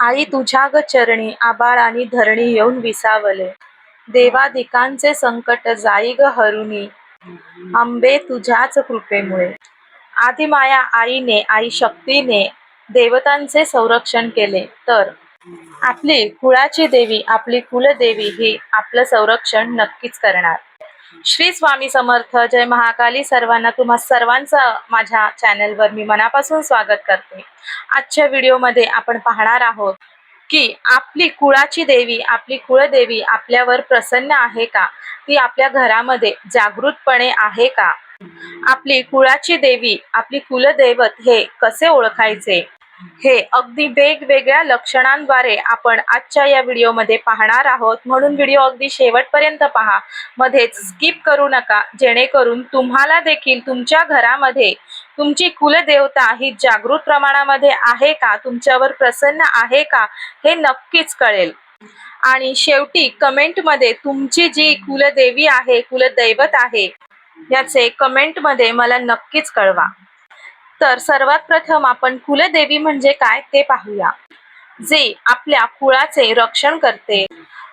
आई तुझ्या ग चरणी आबाळ आणि धरणी येऊन विसावले. देवादिकांचे संकट जाई ग हरुणी आंबे तुझ्याच कृपेमुळे. आदिमाया आईने आई शक्तीने देवतांचे संरक्षण केले. तर आपली कुळाची देवी आपली कुलदेवी ही आपलं संरक्षण नक्कीच करणार. श्री स्वामी समर्थ. जय महाकाली सर्वांना. तुम्हा सर्वांचं माझ्या चॅनलवर मी मनापासून स्वागत करते. आजच्या व्हिडिओमध्ये आपण पाहणार आहोत की आपली कुळाची देवी आपली कुळदेवी आपल्यावर प्रसन्न आहे का? ती आपल्या घरामध्ये जागृतपणे आहे का? आपली कुळाची देवी आपली कुलदैवत हे कसे ओळखायचे? हे अगदी वेगवेगळ्या लक्षणांद्वारे आपण आजच्या या व्हिडिओमध्ये पाहणार आहोत. म्हणून व्हिडिओ अगदी शेवटपर्यंत पहा. मध्येच स्किप करू नका. जेणेकरून तुम्हाला देखील तुमच्या घरामध्ये तुमची कुलदेवता ही जागृत प्रमाणामध्ये आहे का? तुमच्यावर प्रसन्न आहे का? हे नक्कीच कळेल. आणि शेवटी कमेंटमध्ये तुमची जी कुलदेवी आहे कुलदैवत आहे याचे कमेंटमध्ये मला नक्कीच कळवा. तर सर्वात प्रथम आपण कुलदेवी म्हणजे काय ते पाहूया. जे आपल्या कुळाचे रक्षण करते.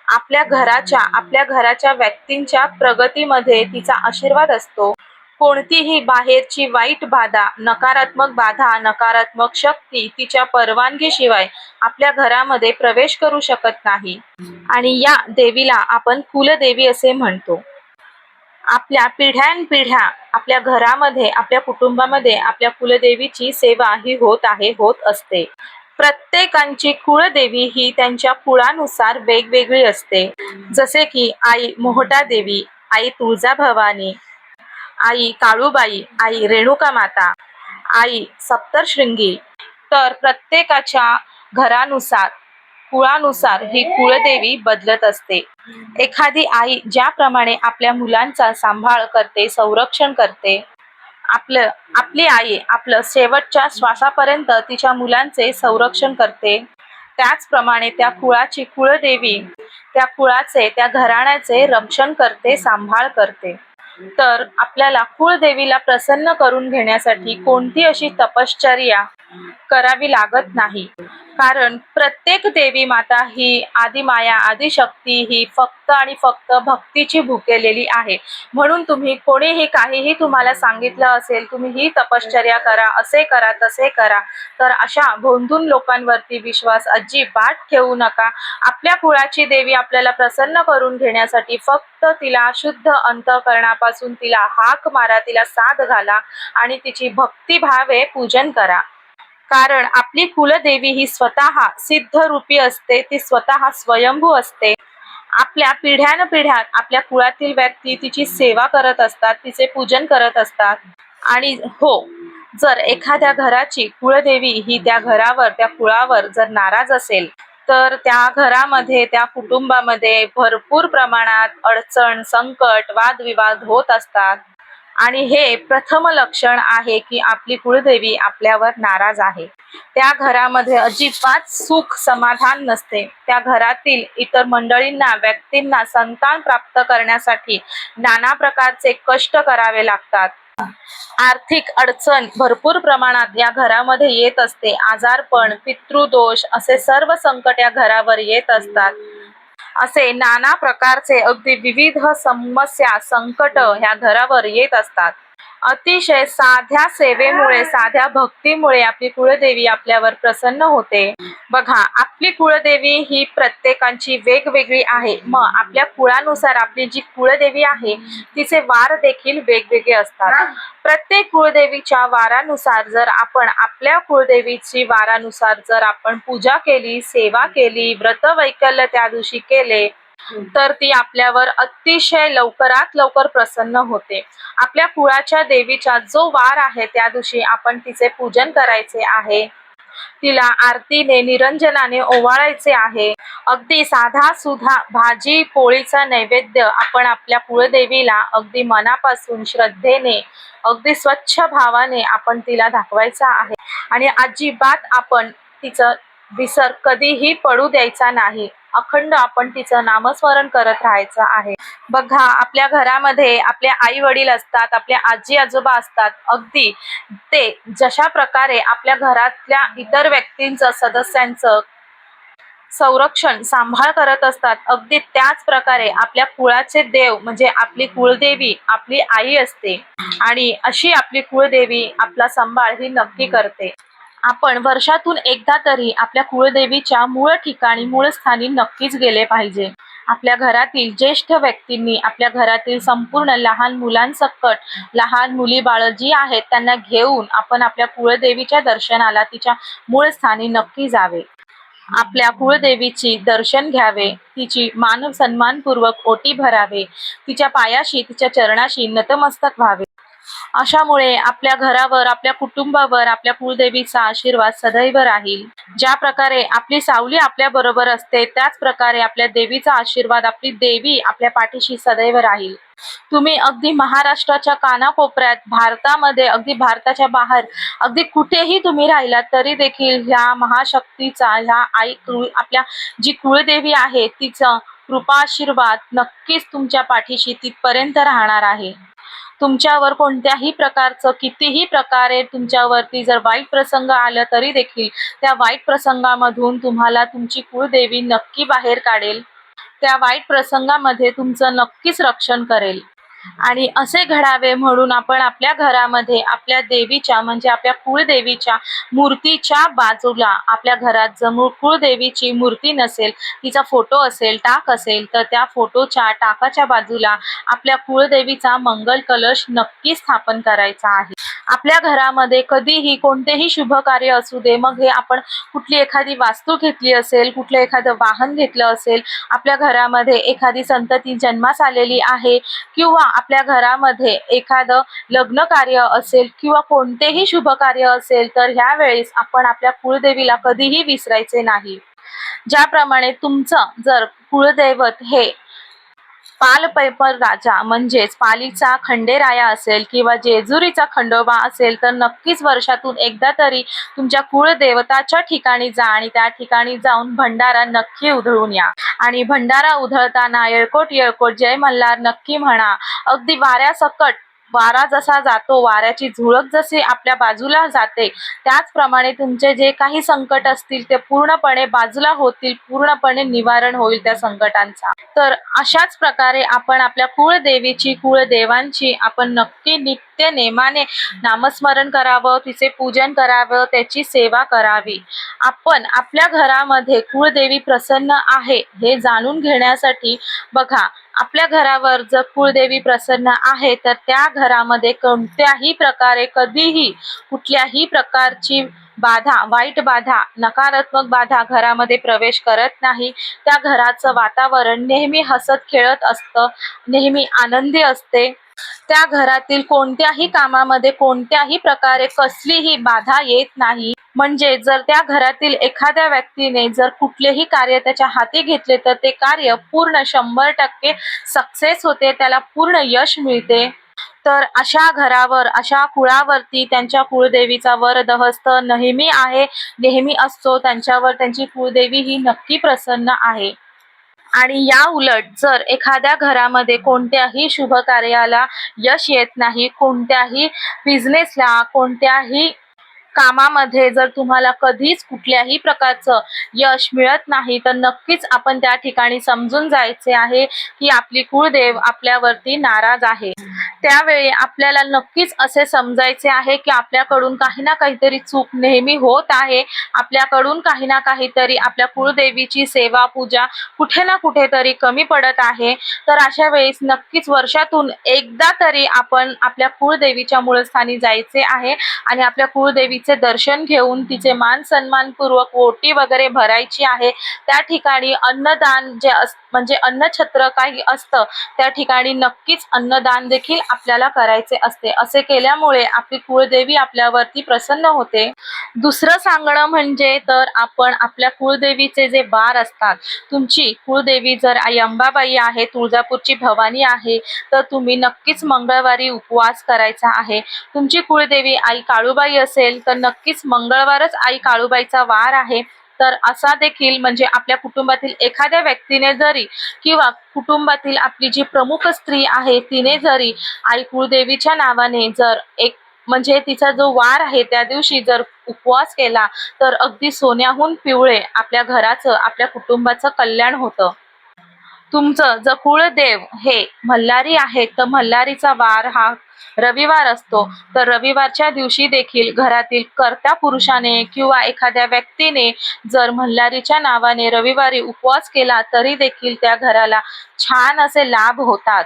आपल्या घराच्या आपल्या घराच्या व्यक्तींच्या प्रगतीमध्ये तिचा आशीर्वाद असतो. कोणतीही बाहेरची वाईट बाधा नकारात्मक बाधा नकारात्मक शक्ती तिच्या परवानगीशिवाय आपल्या घरामध्ये प्रवेश करू शकत नाही. आणि या देवीला आपण कुलदेवी असे म्हणतो. आपल्या पिढ्यानपिढ्या आपल्या घरामध्ये आपल्या कुटुंबामध्ये आपल्या कुलदेवीची सेवा ही होत आहे होत असते. प्रत्येकांची कुळदेवी ही त्यांच्या कुळानुसार वेगवेगळी असते. जसे की आई मोहटा देवी आई तुळजाभवानी आई काळूबाई आई रेणुका माता आई सप्तशृंगी तर प्रत्येकाच्या घरानुसार कुळानुसार ही कुळदेवी बदलत असते. एखादी आई ज्याप्रमाणे आपल्या मुलांचा सांभाळ करते संरक्षण करते आपलं आपली आई आपलं शेवटच्या श्वासापर्यंत तिच्या मुलांचे संरक्षण करते. त्याचप्रमाणे त्या कुळाची कुळदेवी त्या कुळाचे त्या घराण्याचे रक्षण करते सांभाळ करते. तर आपल्याला कुळदेवीला प्रसन्न करून घेण्यासाठी कोणती अशी तपश्चर्या करावी लागत नाही. कारण प्रत्येक देवी माता ही आदिमाया आदिशक्ती ही फक्त आणि फक्त भक्तीची भुकेलेली आहे. म्हणून तुम्ही कोणीही काहीही तुम्हाला सांगितलं असेल तुम्ही ही तपश्चर्या करा असे करा तसे करा. तर अशा भोंदून लोकांवरती विश्वास अजिबात ठेवू नका. आपल्या कुळाची देवी आपल्याला प्रसन्न करून घेण्यासाठी फक्त तिला शुद्ध अंतकरणापासून तिला हाक मारा तिला साथ घाला आणि तिची भक्तिभावे पूजन करा. कारण आपली कुलदेवी ही स्वतः सिद्ध रूपी असते ती स्वतः स्वयंभू असते. आपल्या पिढ्यानपिढ्यात आपल्या कुळातील व्यक्ती तिची सेवा करत असतात तिचे पूजन करत असतात. आणि हो जर एखाद्या घराची कुळदेवी ही त्या घरावर त्या कुळावर जर नाराज असेल तर त्या घरामध्ये त्या कुटुंबामध्ये भरपूर प्रमाणात अडचण संकट वादविवाद होत असतात. आणि हे प्रथम लक्षण आहे की आपली कुळदेवी आपल्यावर नाराज आहे. त्या घरामध्ये अजिबात सुख समाधान नसते. त्या घरातील इतर मंडळींना व्यक्तींना संतान प्राप्त करण्यासाठी नाना प्रकारचे कष्ट करावे लागतात. आर्थिक अडचण भरपूर प्रमाणात या घरामध्ये येत असते. आजारपण पितृदोष असे सर्व संकट या घरावर येत असतात. असे नाना प्रकारचे अगदी विविध समस्या संकट ह्या घरावर येत असतात. अतिशय साध्या सेवेमुळे साध्या भक्तीमुळे आपली कुळदेवी आपल्यावर प्रसन्न होते. बघा आपली कुळदेवी ही प्रत्येकांची वेगवेगळी आहे. मग आपल्या कुळानुसार आपली जी कुळदेवी आहे तिचे वार देखील वेगवेगळे असतात. प्रत्येक कुळदेवीच्या वारानुसार जर आपण आपल्या कुळदेवीची वारानुसार जर आपण पूजा केली सेवा केली व्रत वैकल्य त्या दिवशी केले तर ती आपल्यावर अतिशय लवकरात लवकर प्रसन्न होते. आपल्या कुळाच्या देवीचा जो वार आहे त्या दिवशी आपण तिचे पूजन करायचे आहे. तिला आरतीने निरंजनाने ओवाळायचे आहे. अगदी साधा सुधा भाजी पोळीचा नैवेद्य आपण आपल्या कुळदेवीला अगदी मनापासून श्रद्धेने अगदी स्वच्छ भावाने आपण तिला दाखवायचा आहे. आणि अजिबात आपण तिचं विसर कधीही पडू द्यायचा नाही. अखंड आपण तिचं नामस्मरण करत राहायचं आहे. बघा आपल्या घरामध्ये आपले आई वडील असतात आपल्या आजी आजोबा असतात. अगदी ते जशा प्रकारे आपल्या घरातल्या इतर व्यक्तींचं सदस्यांचं संरक्षण सांभाळ करत असतात अगदी त्याच प्रकारे आपल्या कुळाचे देव म्हणजे आपली कुळदेवी आपली आई असते. आणि अशी आपली कुळदेवी आपला सांभाळ ही नक्की करते. आपण वर्षातून एकदा तरी आपल्या कुळदेवीच्या मूळ ठिकाणी मूळ स्थानी नक्कीच गेले पाहिजे. आपल्या घरातील ज्येष्ठ व्यक्तींनी आपल्या घरातील संपूर्ण लहान मुलांसकट लहान मुली बाळ जी आहेत त्यांना घेऊन आपण आपल्या कुळदेवीच्या दर्शनाला तिच्या मूळ स्थानी नक्की जावे. आपल्या कुळदेवीची दर्शन घ्यावे तिची मान सन्मानपूर्वक ओटी भरावे तिच्या पायाशी तिच्या चरणाशी नतमस्तक व्हावे. अशामुळे आपल्या घरावर आपल्या कुटुंबावर आपल्या कुळदेवीचा आशीर्वाद सदैव राहील. ज्या प्रकारे आपली सावली आपल्या बरोबर असते त्याच प्रकारे आपल्या देवीचा आशीर्वाद आपली देवी आपल्या पाठीशी सदैव राहील. तुम्ही अगदी महाराष्ट्राच्या कानाकोपऱ्यात भारतामध्ये अगदी भारताच्या बाहेर अगदी कुठेही तुम्ही राहिलात तरी देखील ह्या महाशक्तीचा ह्या आई कुळ आपल्या जी कुळदेवी आहे तिचा कृपा आशीर्वाद नक्कीच तुमच्या पाठीशी तिथपर्यंत राहणार आहे. तुमच्यावर कोणत्याही प्रकारचं कितीही प्रकारे तुमच्यावरती जर वाईट प्रसंग आला तरी देखील त्या वाईट प्रसंगामधून तुम्हाला तुमची कुळदेवी नक्की बाहेर काढेल. त्या वाईट प्रसंगामध्ये तुमचं नक्कीच रक्षण करेल. आणि असे घडावे म्हणून आपण आपल्या घरामध्ये आपल्या देवीच्या म्हणजे आपल्या कुळदेवीच्या मूर्तीच्या बाजूला आपल्या घरात जमू कुळदेवीची मूर्ती नसेल तिचा फोटो असेल टाक असेल तर त्या फोटोच्या टाकाच्या बाजूला आपल्या कुळदेवीचा मंगल कलश नक्की स्थापन करायचा आहे. आपल्या घरामध्ये कधीही कोणतेही शुभ कार्य असू दे मग हे आपण कुठली एखादी वास्तू घेतली असेल कुठलं एखादं वाहन घेतलं असेल आपल्या घरामध्ये एखादी संतती जन्मास आलेली आहे किंवा आपल्या घरामध्ये एखादं लग्न कार्य असेल किंवा कोणतेही शुभ कार्य असेल तर ह्या वेळेस आपण आपल्या कुळदेवीला कधीही विसरायचे नाही. ज्याप्रमाणे तुमचं जर कुळदैवत हे पालपैपर राजा म्हणजेच पालीचा खंडेराया असेल किंवा जेजुरीचा खंडोबा असेल तर नक्कीच वर्षातून एकदा तरी तुमच्या कुळदेवताच्या ठिकाणी जा आणि त्या ठिकाणी जाऊन भंडारा नक्की उधळून या. आणि भंडारा उधळताना येळकोट येळकोट जय मल्हार नक्की म्हणा. अगदी वाऱ्यासकट वारा जसा जातो वाऱ्याची झुळक जशी आपल्या बाजूला जाते त्याचप्रमाणे तुमचे जे काही संकट असतील ते पूर्णपणे बाजूला होतील पूर्णपणे निवारण होईल त्या संकटांचा. तर अशाच प्रकारे आपण आपल्या कुळदेवीची कुळदेवांची आपण नक्की नित्य नेमाने नामस्मरण करावं तिचे पूजन करावं त्याची सेवा करावी. आपण आपल्या घरामध्ये कुळदेवी प्रसन्न आहे हे जाणून घेण्यासाठी बघा आपल्या घरावर जर कुळदेवी प्रसन्न आहे तर त्या घरामध्ये कोणत्याही प्रकारे कधीही कुठल्याही प्रकारची बाधा वाईट बाधा नकारात्मक बाधा घरामध्ये प्रवेश करत नाही. त्या घराचं वातावरण नेहमी हसत खेळत असतं नेहमी आनंदी असते. त्या घरातील कोणत्याही कामामध्ये कोणत्याही प्रकारे कसलीही बाधा येत नाही. म्हणजे जर त्या घरातील एखाद्या व्यक्तीने जर कुठलेही कार्य त्याच्या हाती घेतले तर ते कार्य पूर्ण शंभर टक्के सक्सेस होते त्याला पूर्ण यश मिळते. तर अशा घरावर अशा कुळावरती त्यांच्या कुळदेवीचा वरदहस्त नेहमी आहे नेहमी असतो त्यांच्यावर त्यांची कुळदेवी ही नक्की प्रसन्न आहे. आणि या उलट जर एखाद्या घरामध्ये कोणत्याही शुभ कार्याला यश येत नाही कोणत्याही बिझनेसला कोणत्याही कामामध्ये जर तुम्हाला कधीच कुठल्याही प्रकारचं यश मिळत नाही तर नक्कीच आपण त्या ठिकाणी समजून जायचे आहे की आपली कुळदेव आपल्यावरती नाराज आहे. त्यावेळी आपल्याला नक्कीच असे समजायचे आहे की आपल्याकडून काही ना काहीतरी चूक नेहमी होत आहे. आपल्याकडून काही ना काहीतरी आपल्या कुळदेवीची सेवा पूजा कुठे ना कुठेतरी कमी पडत आहे. तर अशा वेळेस नक्कीच वर्षातून एकदा तरी आपण आपल्या कुळदेवीच्या मूळस्थानी जायचे आहे आणि आपल्या कुळदेवी कुळदेवीचे दर्शन घेऊन तिचे मान सन्मानपूर्वक ओटी वगैरे भरायची आहे. त्या ठिकाणी अन्नदान जे अस म्हणजे अन्नछत्र काही असतं त्या ठिकाणी नक्कीच अन्नदान देखील आपल्याला करायचे असते. असे केल्यामुळे आपली कुळदेवी आपल्यावरती प्रसन्न होते. दुसरं सांगणं म्हणजे तर आपण आपल्या कुळदेवीचे जे बार असतात तुमची कुळदेवी जर आई अंबाबाई आहे तुळजापूरची भवानी आहे तर तुम्ही नक्कीच मंगळवारी उपवास करायचा आहे. तुमची कुळदेवी आई काळूबाई असेल तर नक्कीच मंगळवारच आई काळूबाईचा वार आहे. तर असा देखील म्हणजे आपल्या कुटुंबातील एखाद्या व्यक्तीने जरी किंवा कुटुंबातील आपली जी प्रमुख स्त्री आहे तिने जरी आई कुळदेवीच्या नावाने जर एक म्हणजे तिचा जो वार आहे त्या दिवशी जर उपवास केला तर अगदी सोन्याहून पिवळे आपल्या घराचं आपल्या कुटुंबाचं कल्याण होतं. तुमचं जर कुळदेव हे मल्हारी आहे तर मल्हारीचा वार हा रविवार असतो. तर रविवारच्या दिवशी देखील घरातील कर्त्या पुरुषाने किंवा एखाद्या व्यक्तीने जर मल्हारीच्या नावाने रविवारी उपवास केला तरी देखील त्या घराला छान असे लाभ होतात.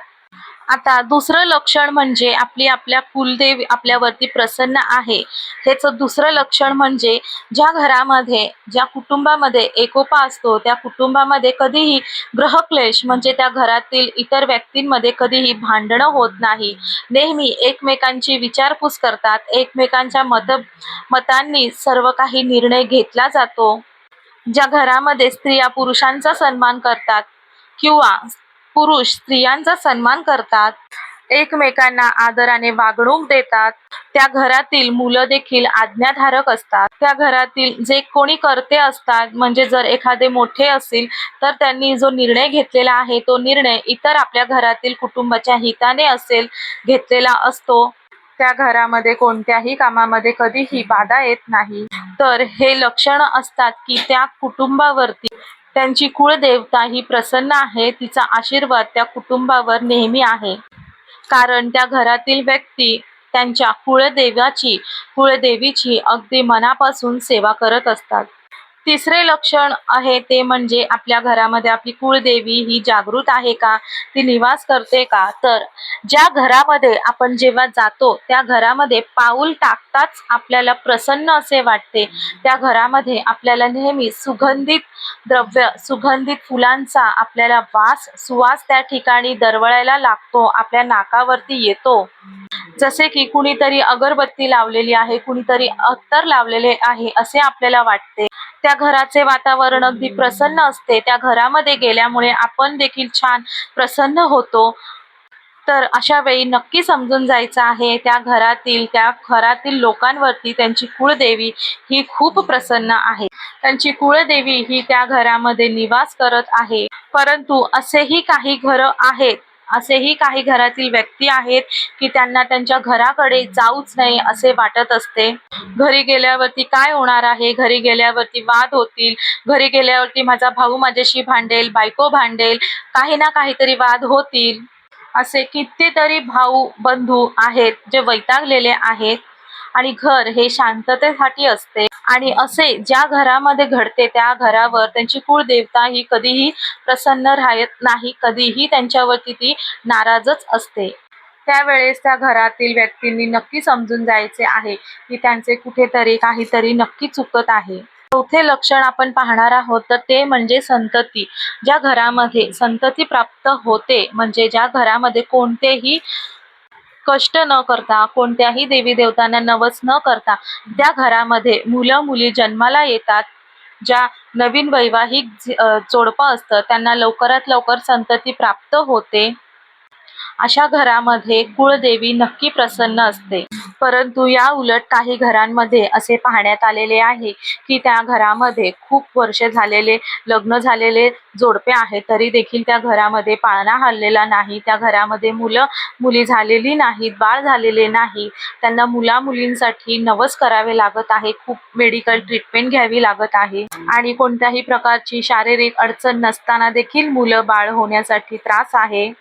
आता दुसरं लक्षण म्हणजे आपली आपल्या कुलदेवी आपल्यावरती प्रसन्न आहे. ह्याचं दुसरं लक्षण म्हणजे ज्या घरामध्ये ज्या कुटुंबामध्ये एकोपा असतो त्या कुटुंबामध्ये कधीही ग्रहक्लेश म्हणजे त्या घरातील इतर व्यक्तींमध्ये कधीही भांडणं होत नाही. नेहमी एकमेकांची विचारपूस करतात. एकमेकांच्या मत मतांनी सर्व काही निर्णय घेतला जातो. ज्या घरामध्ये स्त्रिया पुरुषांचा सन्मान करतात किंवा पुरुष स्त्रियांचा सन्मान करतात. एकमेकांना आदराने वागणूक देतात. त्या घरातील मुलं देखील आज्ञाधारक असतात. त्या घरातील जे कोणी कर्ते असतात म्हणजे जर एखादे मोठे असतील तर त्यांनी जो निर्णय घेतलेला आहे तो निर्णय इतर आपल्या घरातील कुटुंबाच्या हिताने असेल घेतलेला असतो. त्या घरामध्ये कोणत्याही कामामध्ये कधीही बाधा येत नाही. तर हे लक्षण असतात की त्या कुटुंबावरती त्यांची कुळदेवता ही प्रसन्न आहे तिचा आशीर्वाद त्या कुटुंबावर नेहमी आहे. कारण त्या घरातील व्यक्ती त्यांच्या कुळदेवाची कुळदेवीची अगदी मनापासून सेवा करत असतात. तिसरे लक्षण आहे ते म्हणजे आपल्या घरामध्ये आपली कुळदेवी ही जागृत आहे का? ती निवास करते का? तर ज्या घरामध्ये आपण जेव्हा जातो त्या घरामध्ये पाऊल टाकताच आपल्याला प्रसन्न असे वाटते. त्या घरामध्ये आपल्याला नेहमी सुगंधित द्रव्य सुगंधित फुलांचा आपल्याला वास सुवास त्या ठिकाणी दरवळायला लागतो आपल्या नाकावरती येतो. जसे की कुणीतरी अगरबत्ती लावलेली आहे कुणीतरी अत्तर लावलेले आहे असे आपल्याला वाटते. त्या घराचे वातावरण अगदी प्रसन्न असते त्या घरामध्ये गेल्यामुळे आपण देखील छान प्रसन्न होतो. तर अशा वेळी नक्की समजून जायचं आहे त्या घरातील त्या घरातील लोकांवरती त्यांची कुळदेवी ही खूप प्रसन्न आहे. त्यांची कुळदेवी ही त्या घरामध्ये निवास करत आहे. परंतु असेही काही घरं आहेत असेही काही घरातील व्यक्ती आहेत की त्यांना त्यांच्या घराकडे जाऊच नाही असे वाटत असते. घरी गेल्यावरती काय होणार आहे? घरी गेल्यावरती वाद होतील. घरी गेल्यावरती माझा भाऊ माझ्याशी भांडेल बायको भांडेल काही ना काहीतरी वाद होतील. असे कितीतरी भाऊ बंधू आहेत जे वैतागलेले आहेत. आणि घर हे शांततेसाठी असते. आणि असे ज्या घरामध्ये घडते त्या घरावर त्यांची कुळदेवता ही कधीही प्रसन्न राहत नाही कधीही त्यांच्यावरती ती नाराजच असते. त्यावेळेस त्या घरातील व्यक्तींनी नक्की समजून जायचे आहे की त्यांचे कुठेतरी काहीतरी नक्की चुकत आहे. चौथे लक्षण आपण पाहणार आहोत तर ते म्हणजे संतती. ज्या घरामध्ये संतती प्राप्त होते म्हणजे ज्या घरामध्ये कोणतेही कष्ट न करता कोणत्याही देवी देवतांना नवस न करता त्या घरामध्ये मुलं मुली जन्माला येतात ज्या नवीन वैवाहिक जोडपं असतं त्यांना लवकरात लवकर संतती प्राप्त होते. अशा घरामध्ये कुळदेवी नक्की प्रसन्न असते. परंतु या उलट काही घरांमध्ये असे पाहण्यात आलेले आहे की त्या घरामध्ये खूप वर्ष झालेले लग्न झालेले जोडपे आहेत. तरी देखील त्या घरामध्ये पाळणा हललेला नाही. त्या घरामध्ये मुलं मुली झालेली नाहीत बाळ झालेले नाही. त्यांना मुला मुलींसाठी नवस करावे लागत आहे. खूप मेडिकल ट्रीटमेंट घ्यावी लागत आहे. आणि कोणत्याही प्रकारची शारीरिक अडचण नसताना देखील मुलं बाळ होण्यासाठी त्रास आहे.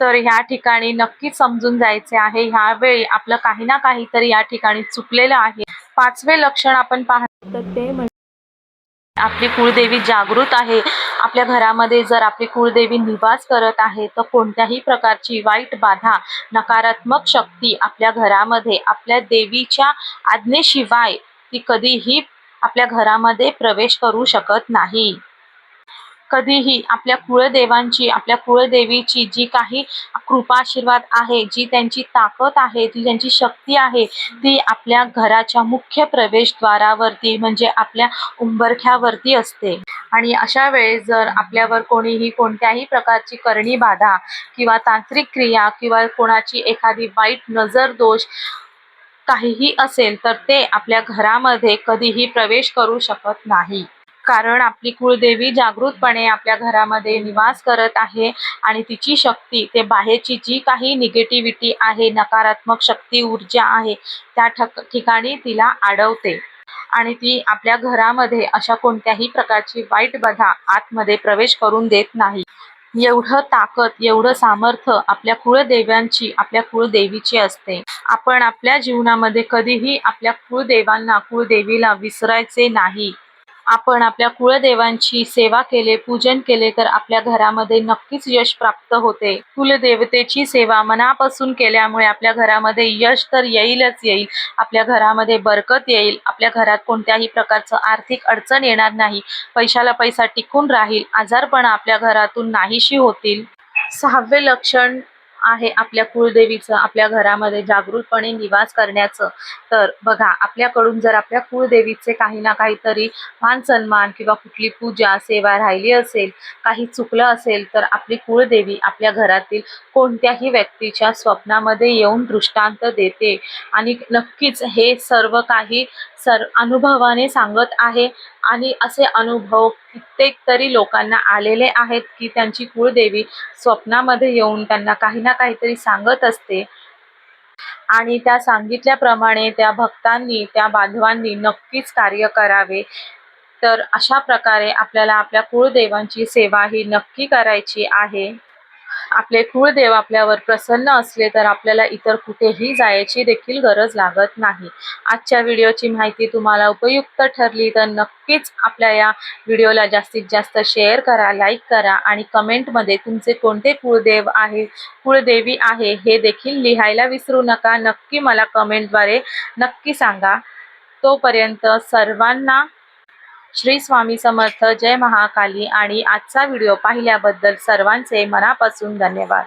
तर ह्या ठिकाणी नक्कीच समजून जायचे आहे. ह्यावेळी आपलं काही ना काही काहीतरी या ठिकाणी चुकलेलं आहे. पाचवे लक्षण आपण पाहतो तर ते म्हणजे आपली कुळदेवी जागृत आहे. आपल्या घरामध्ये जर आपली कुळदेवी निवास करत आहे तर कोणत्याही प्रकारची वाईट बाधा नकारात्मक शक्ती आपल्या घरामध्ये आपल्या देवीच्या आज्ञेशिवाय ती कधीही आपल्या घरामध्ये प्रवेश करू शकत नाही. कधीही आपल्या कुळदेवांची आपल्या कुळदेवीची जी काही कृपा आशीर्वाद आहे जी त्यांची ताकद आहे जी त्यांची शक्ती आहे ती आपल्या घराच्या मुख्य प्रवेशद्वारावरती म्हणजे आपल्या उंबरठ्यावरती असते. आणि अशा वेळेस जर आपल्यावर कोणीही कोणत्याही प्रकारची करणी बाधा किंवा तांत्रिक क्रिया किंवा कोणाची एखादी वाईट नजर दोष काहीही असेल तर ते आपल्या घरामध्ये कधीही प्रवेश करू शकत नाही. कारण आपली कुळदेवी जागृतपणे आपल्या घरामध्ये निवास करत आहे आणि तिची शक्ती ते बाहेरची जी काही निगेटिव्हिटी आहे नकारात्मक शक्ती ऊर्जा आहे त्या ठक ठिकाणी तिला अडवते आणि ती आपल्या घरामध्ये अशा कोणत्याही प्रकारची वाईट बधा आतमध्ये प्रवेश करून देत नाही. एवढं ताकद एवढं सामर्थ्य आपल्या कुळदेव्यांची आपल्या कुळदेवीची असते. आपण आपल्या जीवनामध्ये कधीही आपल्या कुळदेवांना कुळदेवीला विसरायचे नाही. आपण आपल्या कुळदेवांची सेवा केले पूजन केले तर आपल्या घरामध्ये नक्कीच यश प्राप्त होते. कुलदेवतेची सेवा मनापासून केल्यामुळे आपल्या घरामध्ये यश तर येईलच येईल. आपल्या घरामध्ये बरकत येईल. आपल्या घरात कोणत्याही प्रकारचं आर्थिक अडचण येणार नाही. पैशाला पैसा टिकून राहील. आजारपणा आपल्या घरातून नाहीशी होतील. सहावे लक्षण आहे आपल्या कुळदेवीचं आपल्या घरामध्ये जागृतपणे निवास करण्याचं. तर बघा आपल्याकडून जर आपल्या कुळदेवीचे काही ना काहीतरी मान सन्मान किंवा कुठली पूजा सेवा राहिली असेल काही चुकलं असेल तर आपली कुळदेवी आपल्या घरातील कोणत्याही व्यक्तीच्या स्वप्नामध्ये येऊन दृष्टांत देते. आणि नक्कीच हे सर्व काही सर अनुभवाने सांगत आहे. आणि असे अनुभव कित्येक तरी लोकांना आलेले आहेत की त्यांची कुळदेवी स्वप्नामध्ये येऊन त्यांना काही ना काहीतरी सांगत असते. आणि त्या सांगितल्याप्रमाणे त्या भक्तांनी त्या बांधवांनी नक्कीच कार्य करावे. तर अशा प्रकारे आपल्याला आपल्या कुळदेवांची सेवा ही नक्की करायची आहे. आपले कुळदेव आपल्यावर प्रसन्न असले तर आपल्याला इतर कुठेही जायची देखील गरज लागत नाही. आजच्या व्हिडिओची माहिती तुम्हाला उपयुक्त ठरली तर नक्कीच आपल्या या व्हिडिओला जास्तीत जास्त शेअर करा लाईक करा आणि कमेंटमध्ये तुमचे कोणते कुळदेव आहे कुळदेवी आहे हे देखील लिहायला विसरू नका. नक्की मला कमेंटद्वारे नक्की सांगा. तोपर्यंत सर्वांना श्री स्वामी समर्थ जय महाकाली आणि आजचा व्हिडिओ पाहिल्याबद्दल सर्वांचे मनापासून धन्यवाद.